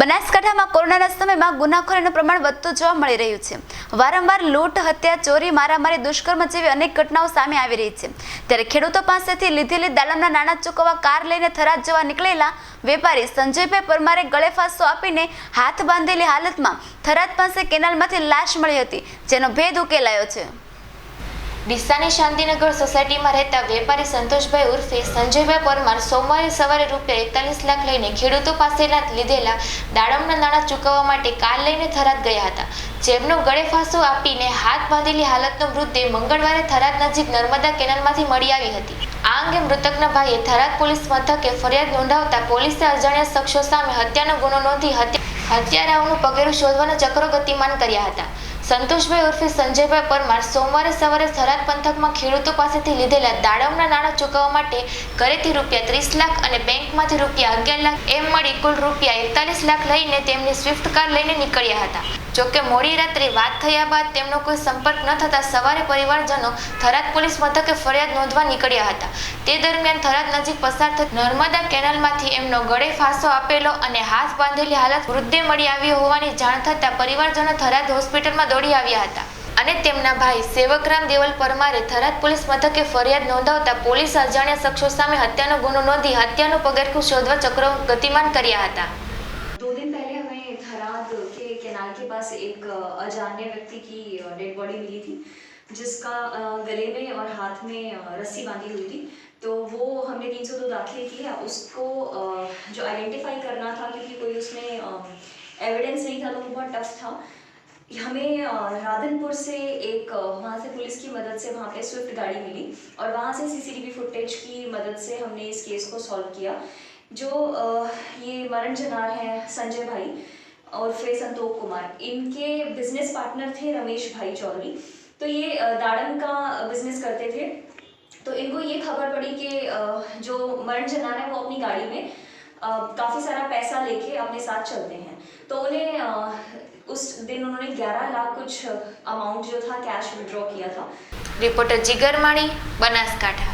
બનાસકાંઠામાં કોરોનાના સમયમાં ગુનાખોરીનું પ્રમાણ વધતું જોવા મળી રહ્યું છે. વારંવાર લૂંટ, હત્યા, ચોરી, મારામારી, દુષ્કર્મ જેવી અનેક ઘટનાઓ સામે આવી રહી છે. ત્યારે ખેડૂતો પાસેથી લીધેલી દાડમના નાણાં ચૂકવવા કાર લઈને થરાદ જવા નીકળેલા વેપારી સંજયભાઈ પરમારે ગળેફાંસો આપીને હાથ બાંધેલી હાલતમાં થરાદ પાસે કેનાલમાંથી લાશ મળી હતી, જેનો ભેદ ઉકેલાયો છે. ડીસાની શાંતિનગર સોસાયટીમાં રહેતા વેપારી સંતોષભાઈ ઉર્ફે સંજયભાઈ પરમાર સોમવારે સવારે રૂપિયા એકતાલીસ લાખ લઈને ખેડૂતો પાસેના લીધેલા દાડમના નાણાં ચૂકવવા માટે કાર લઈને થરાદ ગયા હતા. જેમનો ગળે ફાંસો આપીને હાથ બાંધેલી હાલતનો મૃતદેહ મંગળવારે થરાદ નજીક નર્મદા કેનાલમાંથી મળી આવી હતી. આ અંગે મૃતકના ભાઈએ થરાદ પોલીસ મથકે ફરિયાદ નોંધાવતા પોલીસે અજાણ્યા શખ્સો સામે હત્યાનો ગુનો નોંધી હત્યારાઓનું પગેરું શોધવાના ચક્રો ગતિમાન કર્યા હતા. સંતોષભાઈ ઉર્ફે સંજયભાઈ પરમાર સોમવારે સવારે થરાદ પંથકમાં ખેડૂતો પાસેથી લીધેલા દાડમના નાણાં ચૂકવવા માટે ઘરેથી રૂપિયા ત્રીસ લાખ અને બેંકમાંથી રૂપિયા અગિયાર લાખ એમ મળી કુલ રૂપિયા એકતાલીસ લાખ લઈને તેમની સ્વિફ્ટ કાર લઈને નીકળ્યા હતા. જોકે મોડી રાત્રે વાત થયા બાદ તેમનો કોઈ સંપર્ક ન થતાં સવારે પરિવારજનો થરાદ પોલીસ મથકે ફરિયાદ નોંધવા નીકળ્યા હતા. તે દરમિયાન થરાદ નજીક પસાર થતી નર્મદા કેનાલમાંથી એમનો ગળે ફાંસો આપેલો અને હાથ બાંધેલી હાલત વૃદ્ધે મળી આવી હોવાની જાણ થતાં પરિવારજનો થરાદ હોસ્પિટલમાં દોડી આવ્યા હતા. અને તેમના ભાઈ સેવકરામ દેવલ પરમારે થરાદ પોલીસ મથકે ફરિયાદ નોંધાવતા પોલીસ અજાણ્યા શખ્સો સામે હત્યાનો ગુનો નોંધી હત્યાનું પગરખું શોધવા ચક્રો ગતિમાન કર્યા હતા. थराद के कैनाल के पास एक अजान्य व्यक्ति की डेड बॉडी मिली थी, जिसका गले में और हाथ में रस्सी बांधी हुई थी। तो वो हमने तीन सौ दो दाखिल किया। उसको जो आइडेंटिफाई करना था क्योंकि कोई उसमें एविडेंस नहीं था तो बहुत टफ था। हमें राधनपुर से एक वहाँ से पुलिस की मदद से वहाँ पे स्विफ्ट गाड़ी मिली और वहाँ से सीसीटीवी फुटेज की मदद से हमने इस केस को सॉल्व किया। जो ये मरण जनार हैं, संजय भाई और फिर संतोष कुमार। इनके बिज़नेस पार्टनर थे रमेश भाई चौधरी। तो ये दाड़म का बिज़नेस करते थे। तो इनको ये खबर पड़ी कि जो मरण जनान है वो अपनी गाड़ी में काफ़ी सारा पैसा लेके अपने साथ चलते हैं। तो उन्हें उस दिन उन्होंने 11 लाख कुछ अमाउंट जो था कैश विड्रॉ किया था। रिपोर्टर जिगर माणी, बनासकाठा।